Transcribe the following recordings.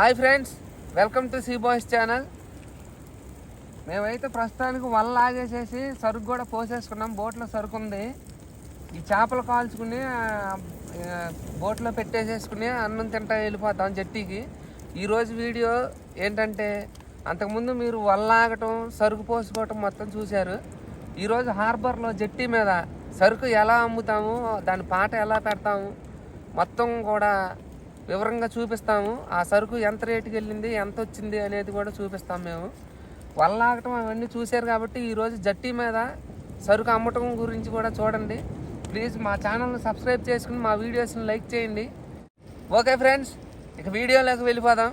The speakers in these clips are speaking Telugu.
Hi friends welcome to C boys channel. మేమైతే ప్రస్తుతానికి వల్ల ఆగేసేసి సరుకు కూడా పోసేసుకున్నాం బోట్లో సరుకు ఉంది. ఈ చేపలు కాల్చుకుని బోట్లో పెట్టేసేసుకుని అన్నం తింటా వెళ్ళిపోతాం జట్టీకి. ఈరోజు వీడియో ఏంటంటే అంతకుముందు మీరు వల్లాగటం సరుకు పోసుకోవటం మొత్తం చూశారు. ఈరోజు హార్బర్లో జట్టి మీద సరుకు ఎలా అమ్ముతాము దాని పాట ఎలా పెడతాము మొత్తం కూడా వివరంగా చూపిస్తాము. ఆ సరుకు ఎంత రేటుకి వెళ్ళింది ఎంత వచ్చింది అనేది కూడా చూపిస్తాం మేము. వల్లాగటం అవన్నీ చూశారు కాబట్టి ఈరోజు జట్టి మీద సరుకు అమ్మటం గురించి కూడా చూడండి. ప్లీజ్ మా ఛానల్ని సబ్స్క్రైబ్ చేసుకుని మా వీడియోస్ని లైక్ చేయండి. ఓకే ఫ్రెండ్స్ ఇక వీడియోలోకి వెళ్ళిపోదాం.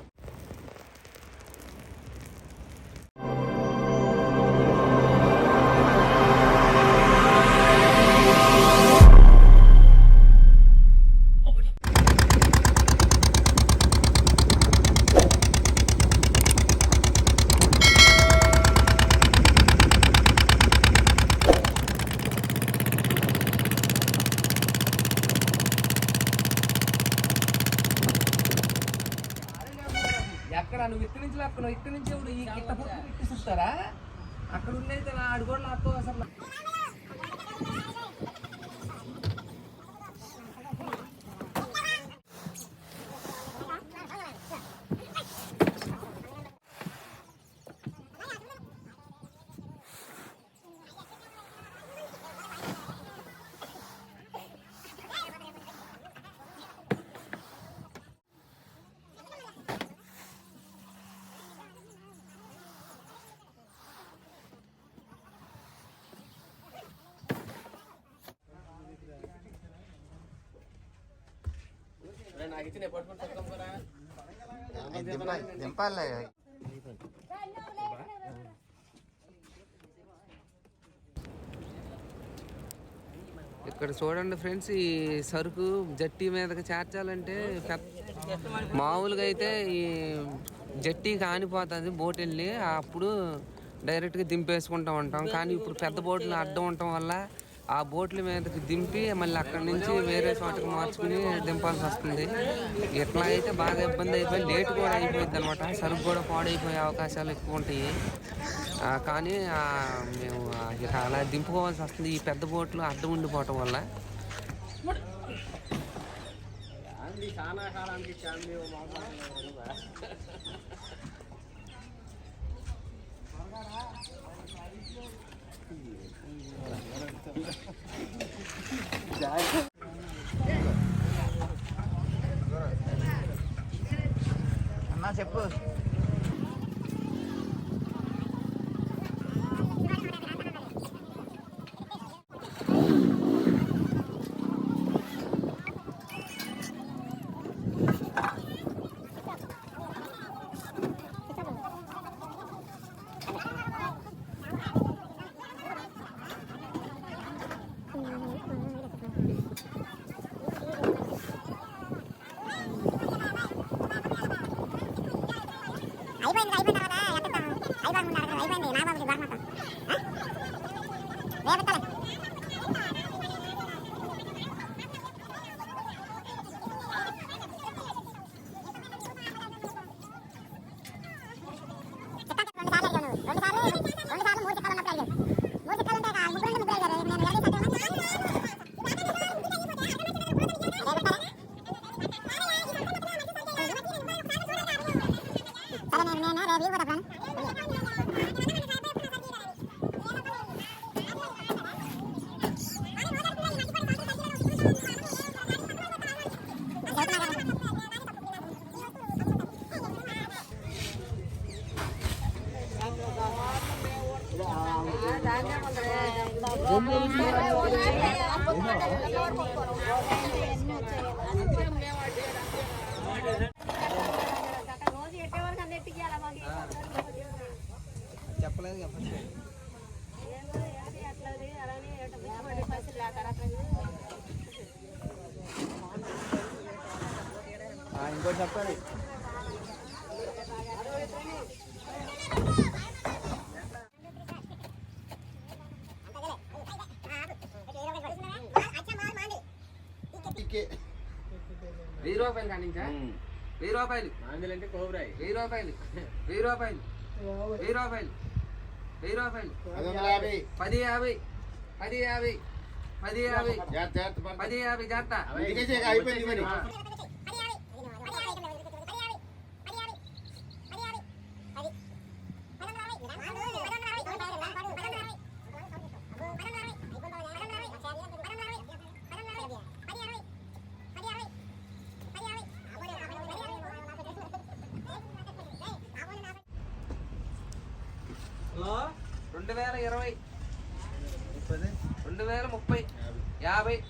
అక్కడ నువ్వు ఇక్కడి నుంచి లాక్కున్నావు ఇక్కడి నుంచి ఇప్పుడు ఈ గిట్ట పుట్టు ఇట్టిస్తారా అక్కడ ఉండేది ఆడు కూడా లాక్కో దింపాలే. ఇక్కడ చూడండి ఫ్రెండ్స్ ఈ సరుకు జట్టి మీదకి చేర్చాలంటే పెద్ద మామూలుగా అయితే ఈ జట్టి కానిపోతుంది బోట్ వెళ్ళి అప్పుడు డైరెక్ట్గా దింపేసుకుంటూ ఉంటాం. కానీ ఇప్పుడు పెద్ద బోట్లు అడ్డం ఉండటం వల్ల ఆ బోట్ల మీదకి దింపి మళ్ళీ అక్కడి నుంచి వేరే చోటకి మార్చుకుని దింపాల్సి వస్తుంది. ఇట్లా అయితే బాగా ఇబ్బంది అయిపోయి లేట్ కూడా అయిపోయింది అనమాట సరుకు కూడా పాడైపోయే అవకాశాలు ఎక్కువ ఉంటాయి. కానీ మేము ఇక అలా దింపుకోవాల్సి వస్తుంది. ఈ పెద్ద బోట్లు అడ్డం ఉండిపోవటం వల్ల. అన్నా చెప్పు అయిపోయింది అయిపోయిన తర్వాత ఎక్కడతాను అయిపోయింది ముందు అడగదు అయిపోయింది నా బాబుకి బాగా రేపెత్తాలి రెండు సార్లు అడిగాను రెండు సార్లు రెండు సార్లు మూడు చిక్కలు ఉన్నప్పుడు అడిగాను మూడు చిక్కలు ఉంటే ఆ ముగ్గురు ముగ్గురు అడిగారు నేను రెడీ సరే నేను నేను రేపు కూడా చెప్పలేదు చెప్పండి ఇంకోటి చెప్పాలి వెయ్యి రూపాయలు కానించా వెయ్యి రూపాయలు. ఆంధ్రంటే కోబ్రాయి. వెయ్యి రూపాయలు. వెయ్యి రూపాయలు. వెయ్యి రూపాయలు. వెయ్యి రూపాయలు. పది యాభై. పది యాభై. పది యాభై. పది యాభై జాగ్రత్త ఇంటికేసి ఇక అయిపోయింది మరి ఆ. హలో రెండు వేల ఇరవై. రెండు వేల ముప్పై. యాభై.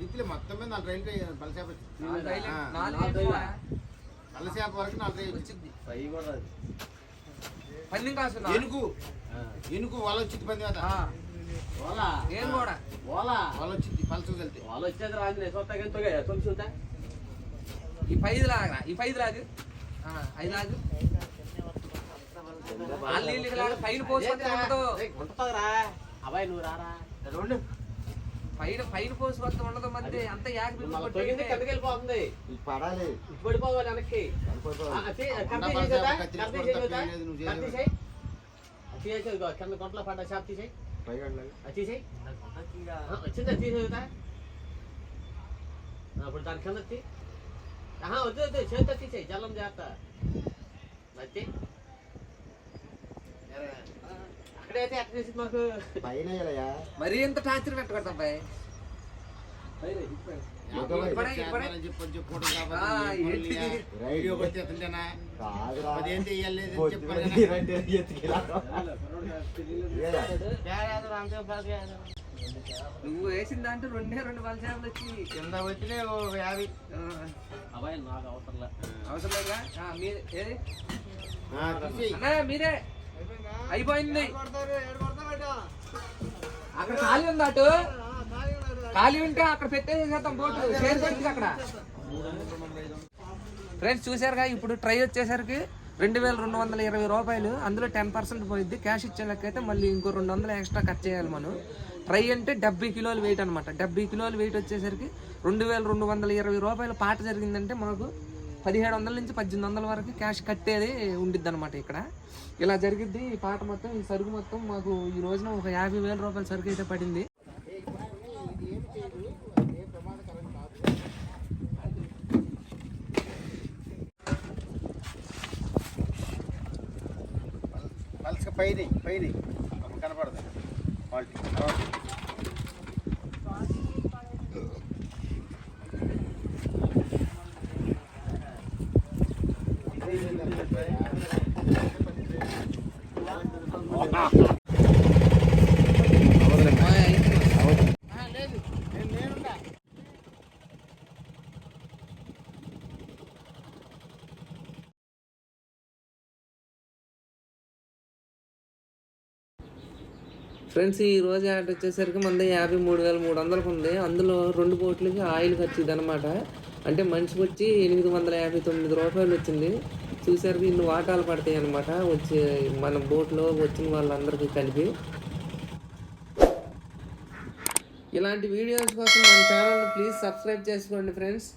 ఇంటికి మొత్తం మీద నాలుగు రైలు వేయాలి, పలసేప వచ్చి. నాలుగు రైలు- ఆ, నాలుగు వేలు పలసేప వరకు నాలుగు రైలు వచ్చి. వచ్చింది. పై కూడా పందెం కాసు ఎనుకు. ఎనుకు వాళ్ళ వచ్చింది పది మీద ఓలా. ఏం కూడా ఓలా. వాళ్ళ వచ్చింది పలసకు వెళ్తే వాళ్ళు వచ్చేది రాజు నేను సొంత గంటగా తొమ్మిది చూతా ఈ పైది లాగా ఈ పైది లాగు. ఆ, ఐదు లాగు. వాళ్ళు వీళ్ళు లాగా పైన ఉంటుందిరా అబ్బాయి నువ్వు రారా? రెండు పైన పైన పోసుకొస్తే ఉండదు మంది. అంత మళ్ళీ తొగింది కిందకి వెళ్ళిపోతుంది. పడాలి. పడిపోవాలి వెనక్కి. కింద గుంటలో పడ్డ షాప్ తీసేయి. అది తీసేయి ఆ, వచ్చిందా తీసేదా అప్పుడు దాని కింద ఆహా వద్దు వద్దు చేతితో తీసేయి జల్లం జాగ్రత్త నచ్చి అక్కడైతే ఎక్కడ చేసింది మాకు పైన మరీ ఎంత టార్చర్ పెట్టకూడదు అబ్బాయి ఇప్పుడే- ఇప్పుడే- ఆ, ఏంటి? రైడియో వచ్చేస్తుంటేనా అదేం చెయ్యలేదు చెప్పాను నువ్వు వేసిన దాంట్లో రెండే రెండు బల చేపలు వచ్చి. కింద వచ్చిన యాభై. అబ్బాయి నాకు అవసరంలే అవసరం లేదా? ఆ, మీరే ఏది? మీరే. అయిపోయింది. అక్కడ ఖాళీ ఉంది అటు? ఖాళీ ఉంటే అక్కడ పెట్టేసేద్దాం బోటు చేరుకొచ్చింది అక్కడ. ఫ్రెండ్స్ చూసారుగా ఇప్పుడు ట్రై వచ్చేసరికి రెండు వేల రెండు వందల ఇరవై రూపాయలు. అందులో టెన్ పర్సెంట్ పోయిద్ది. క్యాష్ ఇచ్చే లెక్కైతే మళ్ళీ ఇంకో రెండు వందలు ఎక్స్ట్రా కట్ చేయాలి మనం. ట్రై అంటే డెబ్బై కిలోలు వెయిట్ అనమాట డెబ్బై కిలోలు వెయిట్ వచ్చేసరికి రెండు వేల రెండు వందల ఇరవై రూపాయలు పాట జరిగిందంటే మాకు పదిహేడు వందల నుంచి పద్దెనిమిది వందల వరకు క్యాష్ కట్టేది ఉండిద్ది అనమాట ఇక్కడ. ఇలా జరిగిద్ది ఈ పాట మొత్తం. ఈ సరుకు మొత్తం మాకు ఈ రోజున ఒక యాభై వేల రూపాయల సరుకు అయితే పడింది. పైన పైన. కనపడదు. క్వాలిటీ ఫ్రెండ్స్ ఈ రోజు యాడ్ వచ్చేసరికి మంది యాభై మూడు వేల మూడు వందలకు ఉంది. అందులో రెండు బోట్లకి ఆయిల్ ఖర్చు అనమాట అంటే మనిషికి వచ్చి ఎనిమిది వందల యాభై తొమ్మిది రూపాయలు వచ్చింది. చూసరికి ఇన్ని వాటాలు పడతాయి అనమాట వచ్చి మన బోట్లో వచ్చిన వాళ్ళందరికీ కలిపి. ఇలాంటి వీడియోస్ కోసం మన ఛానల్ ప్లీజ్ సబ్స్క్రైబ్ చేసుకోండి ఫ్రెండ్స్.